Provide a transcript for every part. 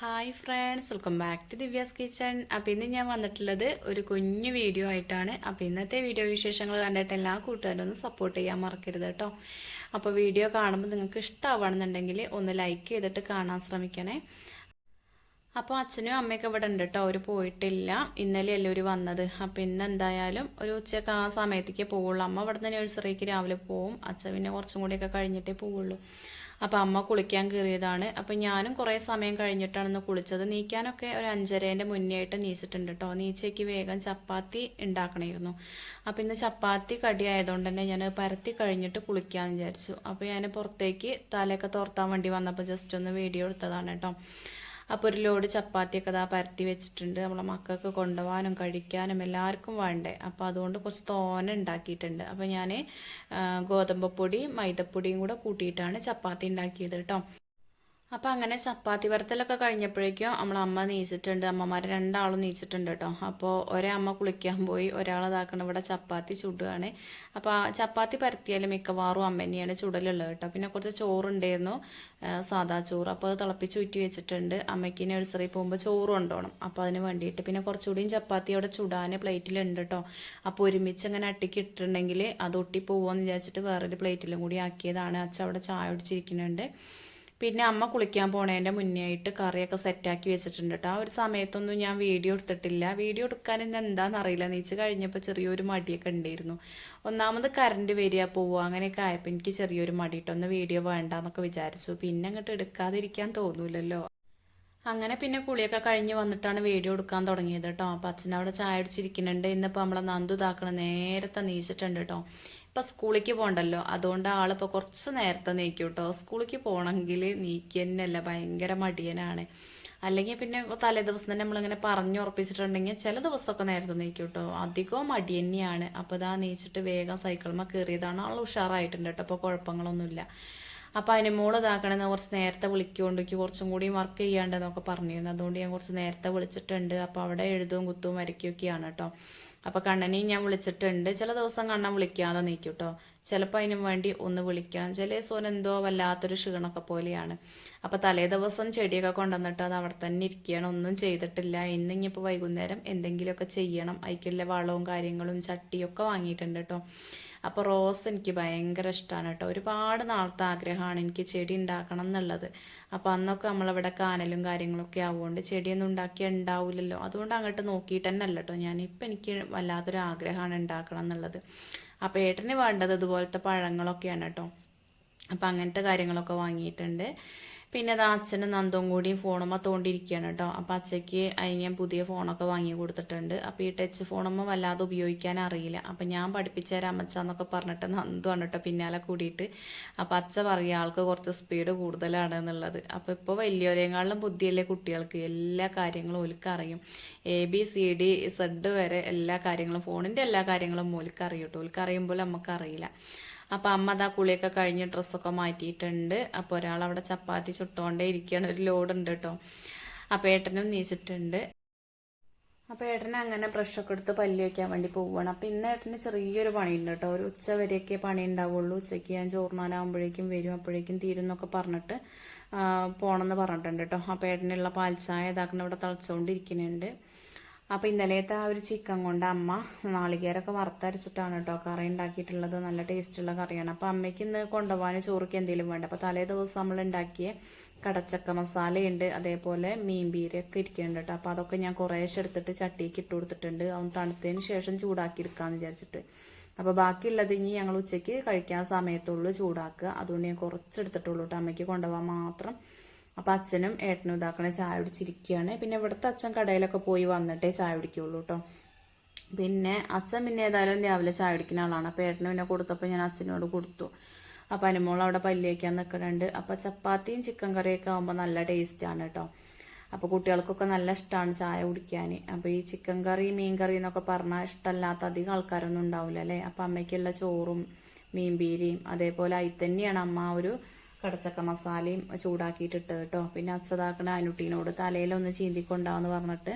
Hi friends welcome back to Divya's kitchen അപ്പോൾ ഇന്ന് ഞാൻ വന്നിട്ടുള്ളത് ഒരു കുഞ്ഞു വീഡിയോ ആയിട്ടാണ്. അപ്പോൾ ഇന്നത്തെ വീഡിയോ വിശേഷങ്ങൾ കണ്ടിട്ട് എല്ലാ കൂട്ടുകാരും ഒന്ന് സപ്പോർട്ട് ചെയ്യാൻ മറക്കരുത് കേട്ടോ. അപ്പോൾ വീഡിയോ കാണുമ്പോൾ നിങ്ങൾക്ക് ഇഷ്ടമാവണമെന്നുണ്ടെങ്കിൽ ഒന്ന് ലൈക്ക് ചെയ്തിട്ട് കാണാൻ ശ്രമിക്കണേ. അപ്പോൾ അച്ഛനും അമ്മയൊക്കെ ഇവിടെ ഉണ്ട് കേട്ടോ. അവർ പോയിട്ടില്ല. ഇന്നലെ അല്ലേ ഒരു വന്നത്. അപ്പോൾ ഇന്ന് എന്തായാലും ഒരു ഉച്ചയ്ക്ക് ആ സമയത്തേക്ക് പോവുള്ളൂ. അമ്മ ഇവിടെ നിന്ന് നഴ്സറിക്ക് രാവിലെ പോവും. അച്ഛൻ പിന്നെ കുറച്ചും കൂടിയൊക്കെ കഴിഞ്ഞിട്ടേ പോവുള്ളൂ. അപ്പോൾ അമ്മ കുളിക്കാൻ കയറിയതാണ്. അപ്പോൾ ഞാനും കുറേ സമയം കഴിഞ്ഞിട്ടാണ് ഇന്ന് കുളിച്ചത്. നീക്കാനൊക്കെ ഒരു അഞ്ചരേന്റെ മുന്നേ ആയിട്ട് നീച്ചിട്ടുണ്ട് കേട്ടോ നീച്ചയ്ക്ക് വേഗം ചപ്പാത്തി ഉണ്ടാക്കണമായിരുന്നു അപ്പോൾ ഇന്ന് ചപ്പാത്തി കടി ആയതുകൊണ്ട് തന്നെ ഞാൻ പരത്തി കഴിഞ്ഞിട്ട് കുളിക്കാമെന്ന് വിചാരിച്ചു. അപ്പോൾ ഞാൻ പുറത്തേക്ക് തലയൊക്കെ തോർത്താൻ വേണ്ടി വന്നപ്പോൾ ജസ്റ്റ് ഒന്ന് വീഡിയോ എടുത്തതാണ് കേട്ടോ അപ്പോൾ ഒരു ലോഡ് ചപ്പാത്തിയൊക്കെ ഇതാ പരത്തി വെച്ചിട്ടുണ്ട്. നമ്മളെ മക്കൾക്ക് കൊണ്ടുപോകാനും കഴിക്കാനും എല്ലാവർക്കും വേണ്ടേ. അപ്പോൾ അതുകൊണ്ട് കുറച്ച് തോന ഉണ്ടാക്കിയിട്ടുണ്ട്. അപ്പോൾ ഞാൻ ഗോതമ്പ് പൊടി മൈദപ്പൊടിയും കൂടെ കൂട്ടിയിട്ടാണ് ചപ്പാത്തി ഉണ്ടാക്കിയത് കേട്ടോ. അപ്പോൾ അങ്ങനെ ചപ്പാത്തി വരത്തലൊക്കെ കഴിഞ്ഞപ്പോഴേക്കും നമ്മളെ അമ്മ നീച്ചിട്ടുണ്ട്. അമ്മമാരെ രണ്ടാളും നീച്ചിട്ടുണ്ട് കേട്ടോ അപ്പോൾ ഒരേ അമ്മ കുളിക്കാൻ പോയി ഒരാൾ ഇതാക്കണം ഇവിടെ ചപ്പാത്തി ചുടുകയാണ്. അപ്പോൾ ആ ചപ്പാത്തി പരത്തിയാലും മിക്കവാറും അമ്മ തന്നെയാണ് ചുടലുള്ളത് കേട്ടോ പിന്നെ കുറച്ച് ചോറുണ്ടായിരുന്നു സാദാ ചോറ്. അപ്പോൾ അത് തിളപ്പിച്ച് ഊറ്റി വെച്ചിട്ടുണ്ട്. അമ്മയ്ക്ക് നഴ്സറി പോകുമ്പോൾ ചോറ് കൊണ്ടുപോകണം അപ്പോൾ അതിന് വേണ്ടിയിട്ട് പിന്നെ കുറച്ചുകൂടിയും ചപ്പാത്തി അവിടെ ചുടാൻ പ്ലേറ്റിലുണ്ട് കേട്ടോ അപ്പോൾ ഒരുമിച്ച് അങ്ങനെ അട്ടിക്ക് ഇട്ടിട്ടുണ്ടെങ്കിൽ അത് ഒട്ടി പോകുമെന്ന് വിചാരിച്ചിട്ട് വേറൊരു പ്ലേറ്റിലും കൂടി ആക്കിയതാണ്. അച്ഛൻ അവിടെ ചായ ഒടിച്ചിരിക്കുന്നുണ്ട് പിന്നെ അമ്മ കുളിക്കാൻ പോണേന്റെ മുന്നേ ആയിട്ട് കറിയൊക്കെ സെറ്റാക്കി വെച്ചിട്ടുണ്ട് കേട്ടോ ആ ഒരു സമയത്തൊന്നും ഞാൻ വീഡിയോ എടുത്തിട്ടില്ല. വീഡിയോ എടുക്കാൻ ഇന്ന് എന്താണെന്ന് അറിയില്ല. നീച്ച് കഴിഞ്ഞപ്പോൾ ചെറിയൊരു മടിയൊക്കെ ഉണ്ടായിരുന്നു ഒന്നാമത് കറണ്ട് വരിക പോവുക അങ്ങനെയൊക്കെ ആയപ്പോൾ എനിക്ക് ചെറിയൊരു മടിയിട്ടൊന്ന് വീഡിയോ വേണ്ടെന്നൊക്കെ വിചാരിച്ചു. പിന്നെ അങ്ങോട്ട് എടുക്കാതിരിക്കാൻ തോന്നൂലല്ലോ. അങ്ങനെ പിന്നെ കുളിയൊക്കെ കഴിഞ്ഞ് വന്നിട്ടാണ് വീഡിയോ എടുക്കാൻ തുടങ്ങിയത് കേട്ടോ അപ്പം അച്ഛൻ അവിടെ ചായ അടിച്ചിരിക്കുന്നുണ്ട് ഇന്നിപ്പോൾ നമ്മളെ നന്ദു ഇതാക്കണം നേരത്തെ നീച്ചിട്ടുണ്ട് കേട്ടോ ഇപ്പം സ്കൂളിലേക്ക് പോകണ്ടല്ലോ അതുകൊണ്ട് ആളിപ്പോൾ കുറച്ച് നേരത്തെ നീക്കും കേട്ടോ സ്കൂളിലേക്ക് പോകണമെങ്കിൽ നീക്കി തന്നെയല്ല ഭയങ്കര മടിയനാണ്. അല്ലെങ്കിൽ പിന്നെ തലേ ദിവസം തന്നെ നമ്മളിങ്ങനെ പറഞ്ഞു ഉറപ്പിച്ചിട്ടുണ്ടെങ്കിൽ ചില ദിവസമൊക്കെ നേരത്തെ നീക്കും കേട്ടോ അധികവും മടി തന്നെയാണ്. അപ്പോൾ ഇതാ നീച്ചിട്ട് വേഗം സൈക്കിൾമ കയറിയതാണ് ആൾ ഉഷാറായിട്ടുണ്ട് കേട്ടോ അപ്പോൾ കുഴപ്പങ്ങളൊന്നുമില്ല. അപ്പോൾ അതിന് മോൾ ഇതാക്കണമെന്ന് കുറച്ച് നേരത്തെ വിളിക്കൊണ്ടിരിക്കും കുറച്ചും കൂടി വർക്ക് ചെയ്യാണ്ടെന്നൊക്കെ പറഞ്ഞിരുന്നു. അതുകൊണ്ട് ഞാൻ കുറച്ച് നേരത്തെ വിളിച്ചിട്ടുണ്ട്. അപ്പോൾ അവിടെ എഴുതും കുത്തും വരയ്ക്കുകയൊക്കെയാണ് കേട്ടോ അപ്പോൾ കണ്ണനെയും ഞാൻ വിളിച്ചിട്ടുണ്ട്. ചില ദിവസം കണ്ണൻ വിളിക്കാതെ നീക്കും കേട്ടോ ചിലപ്പോൾ അതിനും വേണ്ടി ഒന്ന് വിളിക്കണം. ചില സോൻ എന്തോ വല്ലാത്തൊരു ക്ഷീണമൊക്കെ പോലെയാണ്. അപ്പോൾ തലേ ദിവസം ചെടിയൊക്കെ കൊണ്ടുവന്നിട്ട് അത് അവിടെ തന്നെ ഇരിക്കുകയാണ്. ഒന്നും ചെയ്തിട്ടില്ല. ഇന്നിങ്ങിപ്പോൾ വൈകുന്നേരം എന്തെങ്കിലുമൊക്കെ ചെയ്യണം. അതിക്കുള്ള വളവും കാര്യങ്ങളും ചട്ടിയൊക്കെ വാങ്ങിയിട്ടുണ്ട് കേട്ടോ അപ്പോൾ റോസ് എനിക്ക് ഭയങ്കര ഇഷ്ടമാണ് കേട്ടോ ഒരുപാട് നാളത്തെ ആഗ്രഹമാണ് എനിക്ക് ചെടി ഉണ്ടാക്കണം എന്നുള്ളത്. അപ്പോൾ അന്നൊക്കെ നമ്മളിവിടെ കാനലും കാര്യങ്ങളൊക്കെ ആവുകൊണ്ട് ചെടിയൊന്നും ഉണ്ടാക്കിയാൽ ഉണ്ടാവില്ലല്ലോ. അതുകൊണ്ട് അങ്ങോട്ട് നോക്കിയിട്ട് തന്നെ അല്ല കേട്ടോ ഞാനിപ്പോൾ എനിക്ക് വല്ലാത്തൊരു ആഗ്രഹമാണ് ഉണ്ടാക്കണം എന്നുള്ളത്. അപ്പോൾ ഏട്ടന് വേണ്ടത് ഇതുപോലത്തെ പഴങ്ങളൊക്കെയാണ് കേട്ടോ. അപ്പോൾ അങ്ങനത്തെ കാര്യങ്ങളൊക്കെ വാങ്ങിയിട്ടുണ്ട്. പിന്നെ അത് അച്ഛനും നന്ദും കൂടി ഫോണുമ്മ തോണ്ടിരിക്കുകയാണ് കേട്ടോ. അപ്പം അച്ഛയ്ക്ക് അതിന് ഞാൻ പുതിയ ഫോണൊക്കെ വാങ്ങി കൊടുത്തിട്ടുണ്ട്. അപ്പോൾ ഈ ടച്ച് ഫോണുമ്മ വല്ലാതെ ഉപയോഗിക്കാൻ അറിയില്ല. അപ്പം ഞാൻ പഠിപ്പിച്ച തരാം അമ്മച്ചാന്നൊക്കെ പറഞ്ഞിട്ട് നന്ദുവാണ് കേട്ടോ പിന്നാലെ കൂടിയിട്ട്. അപ്പം അച്ഛ പറയുക ആൾക്ക് കുറച്ച് സ്പീഡ് കൂടുതലാണ് എന്നുള്ളത്. അപ്പോൾ ഇപ്പോൾ വലിയവരെക്കാളും ബുദ്ധിയല്ലേ കുട്ടികൾക്ക്. എല്ലാ കാര്യങ്ങളും ഒലുക്കറിയും A B C D Z വരെ എല്ലാ കാര്യങ്ങളും ഫോണിന്റെ എല്ലാ കാര്യങ്ങളും ഒലുക്കറിയും കേട്ടോ. ഒലുക്കറിയുമ്പോൾ നമുക്കറിയില്ല അപ്പോൾ അമ്മ അതാ കുളിയൊക്കെ കഴിഞ്ഞ് ഡ്രസ്സൊക്കെ മാറ്റിയിട്ടുണ്ട്. അപ്പോൾ ഒരാൾ അവിടെ ചപ്പാത്തി ചുട്ടുകൊണ്ടേ ഇരിക്കുകയാണ് ഒരു ലോഡുണ്ട് കേട്ടോ. അപ്പോൾ ഏട്ടനും നീച്ചിട്ടുണ്ട്. അപ്പോൾ ഏട്ടന് അങ്ങനെ ബ്രഷൊക്കെ എടുത്ത് പല്ല് വയ്ക്കാൻ വേണ്ടി പോവുകയാണ് അപ്പോൾ ഇന്ന് ഏട്ടന് ചെറിയൊരു പണിയുണ്ട് കേട്ടോ. ഒരു ഉച്ച വരെയൊക്കെ പണി ഉണ്ടാവുള്ളൂ. ഉച്ചയ്ക്ക് ഞാൻ ചോറിനാനാകുമ്പോഴേക്കും വരും. അപ്പോഴേക്കും തീരും എന്നൊക്കെ പറഞ്ഞിട്ട് പോകണമെന്ന് പറഞ്ഞിട്ടുണ്ട് കേട്ടോ. അപ്പോൾ ഏട്ടനുള്ള പാൽച്ചായ ഇതാക്കുന്ന ഇവിടെ തിളച്ചുകൊണ്ടിരിക്കുന്നുണ്ട് അപ്പോൾ ഇന്നലത്തെ ആ ഒരു ചിക്കൻ കൊണ്ട് അമ്മ നാളികേരൊക്കെ വറുത്തരച്ചിട്ടാണ് കേട്ടോ കറി ഉണ്ടാക്കിയിട്ടുള്ളത്. നല്ല ടേസ്റ്റുള്ള കറിയാണ്. അപ്പോൾ അമ്മയ്ക്ക് ഇന്ന് കൊണ്ടുപോകാൻ ചോറുക്ക് എന്തെങ്കിലും വേണ്ട? അപ്പോൾ തലേ ദിവസം നമ്മൾ ഉണ്ടാക്കിയ കടച്ചക്ക മസാലയുണ്ട് അതേപോലെ മീൻ പീരയൊക്കെ ഇരിക്കുന്നുണ്ട് കേട്ടോ. അപ്പോൾ അതൊക്കെ ഞാൻ കുറേശ്ശെ എടുത്തിട്ട് ചട്ടിക്ക് ഇട്ട് കൊടുത്തിട്ടുണ്ട്. അവൻ തണുത്തതിന് ശേഷം ചൂടാക്കി എടുക്കാന്ന് വിചാരിച്ചിട്ട്. അപ്പോൾ ബാക്കിയുള്ളത് ഇനി ഞങ്ങൾ ഉച്ചയ്ക്ക് കഴിക്കാൻ സമയത്തുള്ളൂ ചൂടാക്കുക. അതുകൊണ്ട് ഞാൻ കുറച്ചെടുത്തിട്ടുള്ളൂ കേട്ടോ. അമ്മയ്ക്ക് കൊണ്ടുപോകാൻ മാത്രം അപ്പം അച്ഛനും ഏട്ടനും ഇതാക്കണേ ചായ കുടിച്ചിരിക്കുകയാണ്. പിന്നെ ഇവിടുത്തെ അച്ഛൻ കടയിലൊക്കെ പോയി വന്നിട്ടേ ചായ കുടിക്കുകയുള്ളൂ കേട്ടോ പിന്നെ അച്ഛൻ പിന്നെ ഏതായാലും രാവിലെ ചായ കുടിക്കുന്ന ആളാണ്. അപ്പോൾ ഏട്ടന് പിന്നെ കൊടുത്തപ്പോൾ ഞാൻ അച്ഛനോട് കൊടുത്തു. അപ്പം അനുമോൾ അവിടെ പല്ല് വയ്ക്കാൻ നിൽക്കുന്നുണ്ട്. അപ്പോൾ ചപ്പാത്തിയും ചിക്കൻ കറിയൊക്കെ ആകുമ്പോൾ നല്ല ടേസ്റ്റാണ് കേട്ടോ അപ്പോൾ കുട്ടികൾക്കൊക്കെ നല്ല ഇഷ്ടമാണ് ചായ കുടിക്കാൻ. അപ്പോൾ ഈ ചിക്കൻ കറി മീൻ കറി എന്നൊക്കെ പറഞ്ഞാൽ ഇഷ്ടമല്ലാത്ത അധികം ആൾക്കാരൊന്നും ഉണ്ടാവില്ല അല്ലേ? അപ്പം അമ്മയ്ക്കുള്ള ചോറും മീൻ പീരിയും അതേപോലെ അതിൽ തന്നെയാണ് അമ്മ ഒരു കടച്ചക്ക മസാലയും ചൂടാക്കിയിട്ടിട്ട് കേട്ടോ. പിന്നെ അച്ഛതാക്കണ അനുട്ടീനോട് തലയിലൊന്ന് ചീന്തിക്കൊണ്ടാന്ന് പറഞ്ഞിട്ട്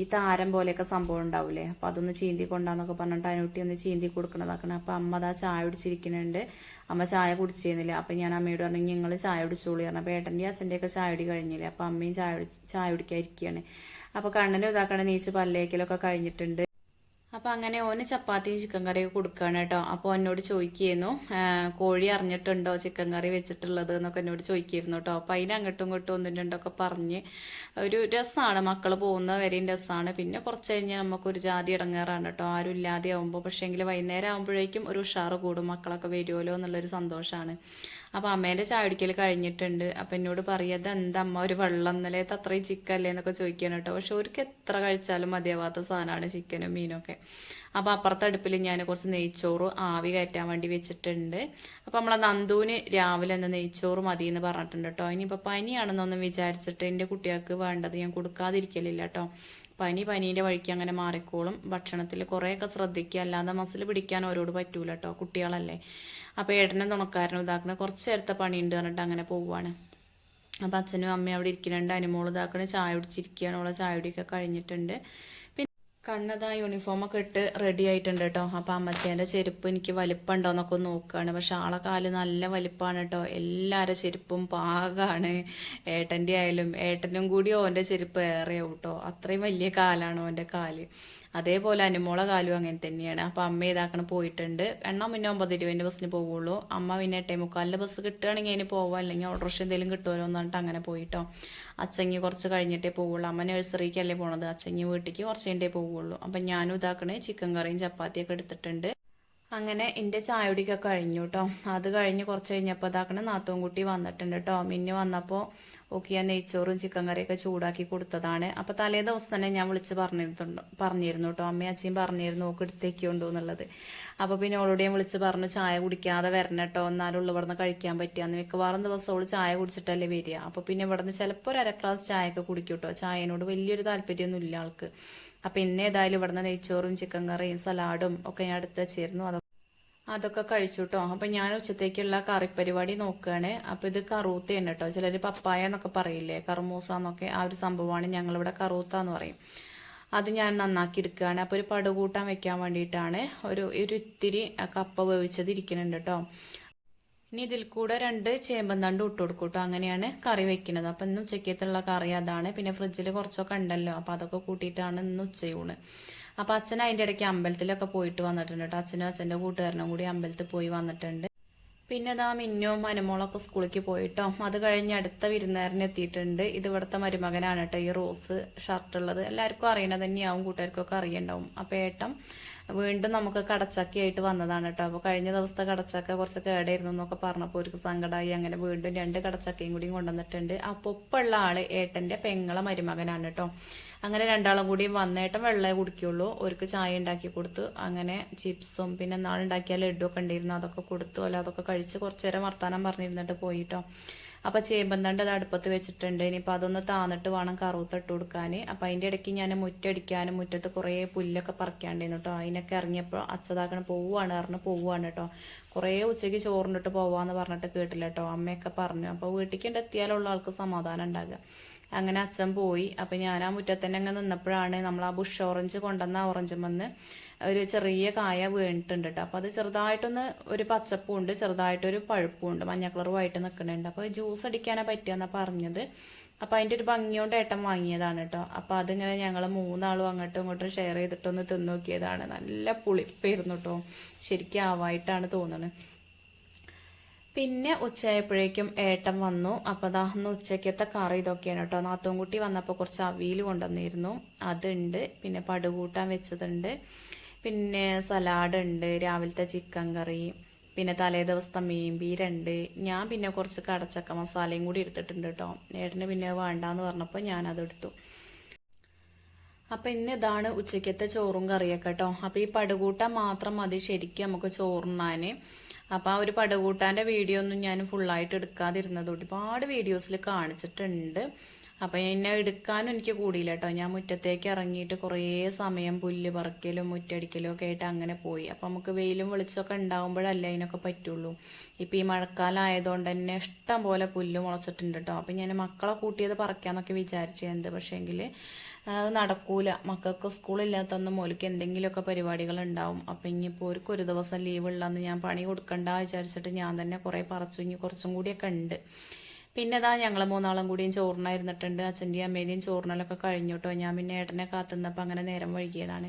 ഈ താരം പോലെയൊക്കെ സംഭവം ഉണ്ടാവില്ലേ അപ്പൊ അതൊന്ന് ചീന്തി കൊണ്ടാന്നൊക്കെ പറഞ്ഞിട്ട് അനുട്ടി ഒന്ന് ചീന്തി കൊടുക്കണതാക്കണം. അപ്പൊ അമ്മ അതാ ചായ കുടിച്ചിരിക്കുന്നുണ്ട് അമ്മ ചായ കുടിച്ചിരുന്നില്ല അപ്പൊ ഞാൻ അമ്മയോട് പറഞ്ഞു നിങ്ങൾ ചായ കുടിച്ചോളൂ പറഞ്ഞു. അപ്പൊ ഏട്ടന്റെ അച്ഛന്റെ ഒക്കെ ചായ കുടി കഴിഞ്ഞില്ലേ? അപ്പൊ അമ്മയും ചായ ചായ കുടിക്കാതിരിക്കുകയാണ് അപ്പൊ കണ്ണനും ഇതാക്കണ നീച്ച് പല്ലേക്കലൊക്കെ കഴിഞ്ഞിട്ടുണ്ട്. അപ്പൊ അങ്ങനെ ഓന് ചപ്പാത്തിയും ചിക്കൻ കറിയൊക്കെ കൊടുക്കുകയാണ് കേട്ടോ. അപ്പോൾ എന്നോട് ചോദിക്കുകയായിരുന്നു കോഴി അറിഞ്ഞിട്ടുണ്ടോ ചിക്കൻ കറി വെച്ചിട്ടുള്ളത് എന്നൊക്കെ എന്നോട് ചോദിക്കുകയായിരുന്നു കേട്ടോ. അപ്പോൾ അതിന് അങ്ങോട്ടും ഇങ്ങോട്ടും ഒന്നും രണ്ടൊക്കെ പറഞ്ഞ് ഒരു രസമാണ് മക്കൾ പോകുന്ന വരെയും രസമാണ് പിന്നെ കുറച്ച് കഴിഞ്ഞാൽ നമുക്കൊരു ജാതി ഇടങ്ങാറാണ് കേട്ടോ. ആരും ഇല്ലാതെ ആവുമ്പോൾ പക്ഷേങ്കിൽ വൈകുന്നേരം ആകുമ്പോഴേക്കും ഒരു ഉഷാറ് കൂടും മക്കളൊക്കെ വരുമല്ലോ എന്നുള്ളൊരു സന്തോഷമാണ് അപ്പൊ അമ്മേന്റെ ചായ കുടിക്കൽ കഴിഞ്ഞിട്ടുണ്ട്. അപ്പൊ എന്നോട് പറയാത് എന്താ അമ്മ ഒരു വെള്ളം ഇന്നലത്തെ അത്രയും ചിക്കൻ അല്ലേ? എന്നൊക്കെ ചോദിക്കാൻ കേട്ടോ. പക്ഷെ അവർക്ക് എത്ര കഴിച്ചാലും മതിയാവാത്ത സാധനമാണ് ചിക്കനും മീനും ഒക്കെ. അപ്പൊ അപ്പുറത്തെ അടുപ്പിൽ ഞാൻ കുറച്ച് നെയ്ച്ചോറ് ആവി കയറ്റാൻ വേണ്ടി വെച്ചിട്ടുണ്ട്. അപ്പൊ നമ്മളെ നന്ദുവിന് രാവിലെ എന്താ നെയ്ച്ചോറ് മതി എന്ന് പറഞ്ഞിട്ടുണ്ട് കേട്ടോ. ഇനിയിപ്പോ പനിയാണെന്നൊന്നും വിചാരിച്ചിട്ട് എന്റെ കുട്ടികൾക്ക് വേണ്ടത് ഞാൻ കൊടുക്കാതിരിക്കലില്ല കേട്ടോ. പനി പനീന്റെ വഴിക്ക് അങ്ങനെ മാറിക്കോളും. ഭക്ഷണത്തിൽ കുറേയൊക്കെ ശ്രദ്ധിക്കുക. അല്ലാതെ മസിൽ പിടിക്കാൻ അവരോട് പറ്റൂല കേട്ടോ കുട്ടികളല്ലേ. അപ്പോൾ ഏട്ടനെ തുണക്കാരനും ഇതാക്കണ കുറച്ച് നേരത്തെ പണിയുണ്ട് പറഞ്ഞിട്ട് അങ്ങനെ പോവുകയാണ് അപ്പം അച്ഛനും അമ്മയും അവിടെ ഇരിക്കുന്നുണ്ട്. അനുമോൾ ഇതാക്കണ. ചായ കുടിച്ചിരിക്കുകയാണ്. ഓളെ ചായ കുടിയൊക്കെ കഴിഞ്ഞിട്ടുണ്ട്. കണ്ണതാ യൂണിഫോമൊക്കെ ഇട്ട് റെഡി ആയിട്ടുണ്ട് കേട്ടോ അപ്പൊ അമ്മച്ചേന്റെ ചെരുപ്പ് എനിക്ക് വലിപ്പമുണ്ടോന്നൊക്കെ ഒന്ന് നോക്കുകയാണ് പക്ഷെ ആളെ കാൽ നല്ല വലിപ്പമാണ് കേട്ടോ എല്ലാവരുടെ ചെരുപ്പും പാകാണ്. ഏട്ടന്റെ ആയാലും ഏട്ടനും കൂടി ഓന്റെ ചെരുപ്പ് ഏറെയാവും കേട്ടോ അത്രയും വലിയ കാലാണ് ഓന്റെ കാൽ. അതേപോലെ അനുമോളെ കാലും അങ്ങനെ തന്നെയാണ്. അപ്പം അമ്മ ഇതാക്കണം പോയിട്ടുണ്ട്. എണ്ണ പിന്നെ ഒമ്പത് ഇരുപതിന്റെ ബസ്സിന് പോവുള്ളൂ. അമ്മ പിന്നെ എട്ടേ മുക്കാലിന്റെ ബസ് കിട്ടുകയാണെങ്കിൽ അതിന് പോവാം. അല്ലെങ്കിൽ ഓട്ടോറിക്ഷ എന്തെങ്കിലും കിട്ടുമല്ലോ എന്ന് പറഞ്ഞിട്ട് അങ്ങനെ പോയിട്ടോ. അച്ചങ്ങി കുറച്ച് കഴിഞ്ഞിട്ടേ പോവുള്ളൂ. അമ്മ നഴ്സറിക്കല്ലേ പോണത്. അച്ചങ്ങി വീട്ടിലേക്ക് കുറച്ച് കഴിഞ്ഞിട്ടേ പോവുള്ളൂ. അപ്പം ഞാനും ഇതാക്കണേ. ചിക്കൻ കറിയും ചപ്പാത്തിയൊക്കെ എടുത്തിട്ടുണ്ട്. അങ്ങനെ എന്റെ ചായ കുടിയൊക്കെ കഴിഞ്ഞു കേട്ടോ അത് കഴിഞ്ഞ് കുറച്ച് കഴിഞ്ഞപ്പോൾ ഇതാക്കണ നാത്തോൻകുട്ടി വന്നിട്ടുണ്ട് കേട്ടോ മിന്നു വന്നപ്പോൾ ഓക്കെ ഞാൻ നെയ്ച്ചോറും ചിക്കൻ കറിയൊക്കെ ചൂടാക്കി കൊടുത്തതാണ്. അപ്പോൾ തലേ ദിവസം തന്നെ ഞാൻ വിളിച്ച് പറഞ്ഞിരുന്നു പറഞ്ഞിരുന്നു കേട്ടോ. അമ്മയും അച്ഛയും പറഞ്ഞിരുന്നു ഓക്ക് എടുത്തേക്കുണ്ടോ എന്നുള്ളത്. അപ്പോൾ പിന്നെ ഓളോട് ഞാൻ വിളിച്ച് പറഞ്ഞു ചായ കുടിക്കാതെ വരണം കേട്ടോ. എന്നാലും ഉള്ള ഇവിടുന്ന് കഴിക്കാൻ പറ്റിയാന്ന് മിക്കവാറും ദിവസം ഓൾ ചായ കുടിച്ചിട്ടല്ലേ വരിക. അപ്പോൾ പിന്നെ ഇവിടുന്ന് ചിലപ്പോൾ ഒരു അര ഗ്ലാസ് ചായയൊക്കെ കുടിക്കും കേട്ടോ. ചായനോട് വലിയൊരു താല്പര്യമൊന്നും ഇല്ല ആൾക്ക്. അപ്പം ഇന്ന് ഏതായാലും ഇവിടുന്ന് നെയ്ച്ചോറും ചിക്കൻ കറിയും സലാഡും ഒക്കെ ഞാൻ എടുത്ത് വെച്ചിരുന്നു. അതൊക്കെ കഴിച്ചു കേട്ടോ അപ്പൊ ഞാൻ ഉച്ചത്തേക്കുള്ള കറിപ്പരിപാടി നോക്കുകയാണ് അപ്പൊ ഇത് കറൂത്തയാണ് കേട്ടോ ചിലർ പപ്പായ എന്നൊക്കെ പറയില്ലേ? കറുമൂസ എന്നൊക്കെ ആ ഒരു സംഭവമാണ് ഞങ്ങളിവിടെ കറൂത്ത എന്ന് പറയും. അത് ഞാൻ നന്നാക്കി എടുക്കുകയാണ് അപ്പോൾ ഒരു പടുകൂട്ടാൻ വെക്കാൻ വേണ്ടിയിട്ടാണ് ഒരു ഒരു ഇത്തിരി കപ്പ വേവിച്ചത് ഇരിക്കുന്നുണ്ട് കേട്ടോ ഇനി ഇതിൽ കൂടെ രണ്ട് ചേമ്പന്തണ്ട് ഇട്ട് കൊടുക്കും കേട്ടോ അങ്ങനെയാണ് കറി വെക്കുന്നത്. അപ്പം ഇന്ന് ഉച്ചക്കത്തുള്ള കറി അതാണ്. പിന്നെ ഫ്രിഡ്ജിൽ കുറച്ചൊക്കെ ഉണ്ടല്ലോ. അപ്പോൾ അതൊക്കെ കൂട്ടിയിട്ടാണ് ഇന്ന് ഉച്ചയൂണ്. അപ്പം അച്ഛൻ അതിന്റെ ഇടയ്ക്ക് അമ്പലത്തിലൊക്കെ പോയിട്ട് വന്നിട്ടുണ്ട് കേട്ടോ അച്ഛനും അച്ഛന്റെ കൂട്ടുകാരനും കൂടി അമ്പലത്തിൽ പോയി വന്നിട്ടുണ്ട്. പിന്നെ ഇതാ മിന്നും മനുമോളൊക്കെ സ്കൂളിലേക്ക് പോയിട്ടോ. അത് കഴിഞ്ഞ് അടുത്ത വിരുന്നേരനെ എത്തിയിട്ടുണ്ട്. ഇത് ഇവിടുത്തെ മരുമകനാണ് കേട്ടോ ഈ റോസ് ഷർട്ട് ഉള്ളത്. എല്ലാവർക്കും അറിയണത് തന്നെയാവും. കൂട്ടുകാർക്കൊക്കെ അറിയണ്ടാവും. അപ്പൊ ഏട്ടം വീണ്ടും നമുക്ക് കടച്ചക്കയായിട്ട് വന്നതാണ് കേട്ടോ അപ്പോൾ കഴിഞ്ഞ ദിവസത്തെ കടച്ചക്ക കുറച്ച് കേടായിരുന്നു എന്നൊക്കെ പറഞ്ഞപ്പോൾ ഒരു സങ്കടമായി അങ്ങനെ വീണ്ടും രണ്ട് കടച്ചക്കയും കൂടിയും കൊണ്ടുവന്നിട്ടുണ്ട്. അപ്പോൾ ഒപ്പമുള്ള ആൾ ഏട്ടന്റെ പെങ്ങളെ മരുമകനാണ് കേട്ടോ അങ്ങനെ രണ്ടാളും കൂടി വന്നേട്ടം വെള്ളമേ കുടിക്കുള്ളൂ. ഒരുക്ക് ചായ ഉണ്ടാക്കി കൊടുത്തു അങ്ങനെ ചിപ്സും പിന്നെ നാളുണ്ടാക്കിയ ലഡ്ഡു ഒക്കെ ഉണ്ടായിരുന്നു. അതൊക്കെ കൊടുത്തു. അല്ല അതൊക്കെ കഴിച്ച് കുറച്ചു നേരം വർത്താനം പറഞ്ഞിരുന്നിട്ട് പോയിട്ടോ അപ്പം ചേമ്പന്തണ്ട് അത് അടുപ്പത്ത് വെച്ചിട്ടുണ്ട്. ഇനിയിപ്പോൾ അതൊന്ന് താന്നിട്ട് വേണം കറുത്ത് ഇട്ട് കൊടുക്കാൻ അപ്പൊ അതിന്റെ ഇടയ്ക്ക് ഞാൻ മുറ്റടിക്കാനും മുറ്റത്ത് കുറേ പുല്ലൊക്കെ പറിക്കാണ്ടായിരുന്നു കേട്ടോ അതിനൊക്കെ ഇറങ്ങിയപ്പോൾ അച്ചതാക്കണം പോവുകയാണ് പറഞ്ഞ് പോവുകയാണ് കേട്ടോ കുറേ ഉച്ചയ്ക്ക് ചോറിനിട്ട് പോവാന്ന് പറഞ്ഞിട്ട് കേട്ടില്ല കേട്ടോ അമ്മയൊക്കെ പറഞ്ഞു. അപ്പോൾ വീട്ടിലേക്ക് എത്തിയാലുള്ള ആൾക്ക് സമാധാനം ഉണ്ടാകുക അങ്ങനെ അച്ഛൻ പോയി. അപ്പൊ ഞാൻ ആ മുറ്റത്തന്നെ അങ്ങ് നിന്നപ്പോഴാണ് നമ്മൾ ആ ബുഷ് ഓറഞ്ച് കൊണ്ടുവന്ന ഓറഞ്ച് വന്ന് ഒരു ചെറിയ കായ വീണിട്ടുണ്ട് കേട്ടോ അപ്പോൾ അത് ചെറുതായിട്ടൊന്ന് ഒരു പച്ചപ്പും ഉണ്ട് ചെറുതായിട്ടൊരു പഴുപ്പും ഉണ്ട് മഞ്ഞ കളറുമായിട്ട് നിൽക്കുന്നുണ്ട് അപ്പോൾ ജ്യൂസ് അടിക്കാനാ പറ്റുകയെന്നാണ് പറഞ്ഞത്. അപ്പോൾ അതിന്റെ ഒരു ഭംഗിയോണ്ട് ഏട്ടൻ വാങ്ങിയതാണ് കേട്ടോ അപ്പോൾ അതിങ്ങനെ ഞങ്ങൾ മൂന്നാളും അങ്ങോട്ടും ഇങ്ങോട്ടും ഷെയർ ചെയ്തിട്ടൊന്ന് തിന്നു നോക്കിയതാണ്. നല്ല പുളിപ്പായിരുന്നു കേട്ടോ ശരിക്കും ആവായിട്ടാണ് തോന്നുന്നത് പിന്നെ ഉച്ചയായപ്പോഴേക്കും ഏട്ടൻ വന്നു. അപ്പോൾ അതാ അന്ന് ഉച്ചയ്ക്കത്തെ കറി ഇതൊക്കെയാണ് കേട്ടോ നാത്തോൻകുട്ടി വന്നപ്പോൾ കുറച്ച് അവിയൽ കൊണ്ടുവന്നിരുന്നു. അതുണ്ട്. പിന്നെ പടുകൂട്ടാൻ വെച്ചതുണ്ട്. പിന്നെ സലാഡ് ഉണ്ട് രാവിലത്തെ ചിക്കൻ കറി പിന്നെ തലേ ദിവസത്തെ മീൻ പീരുണ്ട്. ഞാൻ പിന്നെ കുറച്ച് കടച്ചക്ക മസാലയും കൂടി എടുത്തിട്ടുണ്ട് കേട്ടോ. ഏട്ടന് പിന്നെ വേണ്ടാന്ന് പറഞ്ഞപ്പോൾ ഞാനത് എടുത്തു. അപ്പം ഇന്ന് ഇതാണ് ഉച്ചയ്ക്കത്തെ ചോറും കറിയൊക്കെ കേട്ടോ. അപ്പം ഈ പടുകൂട്ട മാത്രം മതി ശരിക്കും നമുക്ക് ചോറുണ്ണാൻ. അപ്പോൾ ആ ഒരു പടുകൂട്ടാന്റെ വീഡിയോ ഒന്നും ഞാൻ ഫുള്ളായിട്ട് എടുക്കാതിരുന്നത് ഒരുപാട് വീഡിയോസിൽ കാണിച്ചിട്ടുണ്ട്. അപ്പോൾ എന്നെ എടുക്കാനും എനിക്ക് കൂടിയില്ല കേട്ടോ ഞാൻ മുറ്റത്തേക്ക് ഇറങ്ങിയിട്ട് കുറേ സമയം പുല്ല് പറക്കലും മുറ്റടിക്കലും ഒക്കെ ആയിട്ട് അങ്ങനെ പോയി. അപ്പൊ നമുക്ക് വെയിലും വെളിച്ചമൊക്കെ ഉണ്ടാകുമ്പോഴല്ലേ അതിനൊക്കെ പറ്റുള്ളൂ. ഇപ്പൊ ഈ മഴക്കാലം ആയതുകൊണ്ട് തന്നെ ഇഷ്ടം പോലെ പുല്ല് മുളച്ചിട്ടുണ്ട് കേട്ടോ അപ്പൊ ഞാൻ മക്കളെ കൂട്ടിയത് പറിക്കാമെന്നൊക്കെ വിചാരിച്ചത് പക്ഷേങ്കിൽ അത് നടക്കൂല. മക്കൾക്ക് സ്കൂളില്ലാത്തന്ന് മോലിക്ക് എന്തെങ്കിലുമൊക്കെ പരിപാടികൾ ഉണ്ടാവും. അപ്പം ഇനിയിപ്പോൾ ഒരു ഒരു ദിവസം ലീവ് ഉള്ളതെന്ന് ഞാൻ പണി കൊടുക്കണ്ട വിചാരിച്ചിട്ട് ഞാൻ തന്നെ കുറേ പറിച്ചു. ഇനി കുറച്ചും കൂടിയൊക്കെ ഉണ്ട്. പിന്നെ അതാ ഞങ്ങൾ മൂന്നാളും കൂടിയും ചോറിനായിരുന്നിട്ടുണ്ട്. അച്ഛന്റെയും അമ്മേന്റെയും ചോറിനലൊക്കെ കഴിഞ്ഞു കേട്ടോ ഞാൻ പിന്നെ ഏട്ടനെ കാത്തുന്നപ്പോൾ അങ്ങനെ നേരം വൈകിയതാണ്.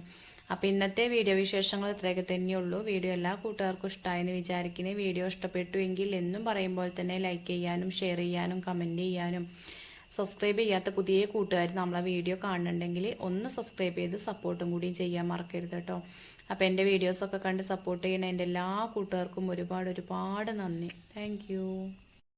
അപ്പോൾ ഇന്നത്തെ വീഡിയോ വിശേഷങ്ങൾ ഇത്രയൊക്കെ തന്നെയുള്ളൂ. വീഡിയോ എല്ലാ കൂട്ടുകാർക്കും ഇഷ്ടമായെന്ന് വിചാരിക്കുന്നത് വീഡിയോ ഇഷ്ടപ്പെട്ടു എങ്കിൽ എന്നും പറയുമ്പോൾ തന്നെ ലൈക്ക് ചെയ്യാനും ഷെയർ ചെയ്യാനും കമന്റ് ചെയ്യാനും. സബ്സ്ക്രൈബ് ചെയ്യാത്ത പുതിയ കൂട്ടുകാർ നമ്മളെ വീഡിയോ കാണുന്നുണ്ടെങ്കിൽ ഒന്ന് സബ്സ്ക്രൈബ് ചെയ്ത് സപ്പോർട്ടും കൂടി ചെയ്യാൻ മറക്കരുത് കേട്ടോ. അപ്പോൾ എന്റെ വീഡിയോസൊക്കെ കണ്ട് സപ്പോർട്ട് ചെയ്യുന്ന എന്റെ എല്ലാ കൂട്ടുകാർക്കും ഒരുപാട് ഒരുപാട് നന്ദി. താങ്ക്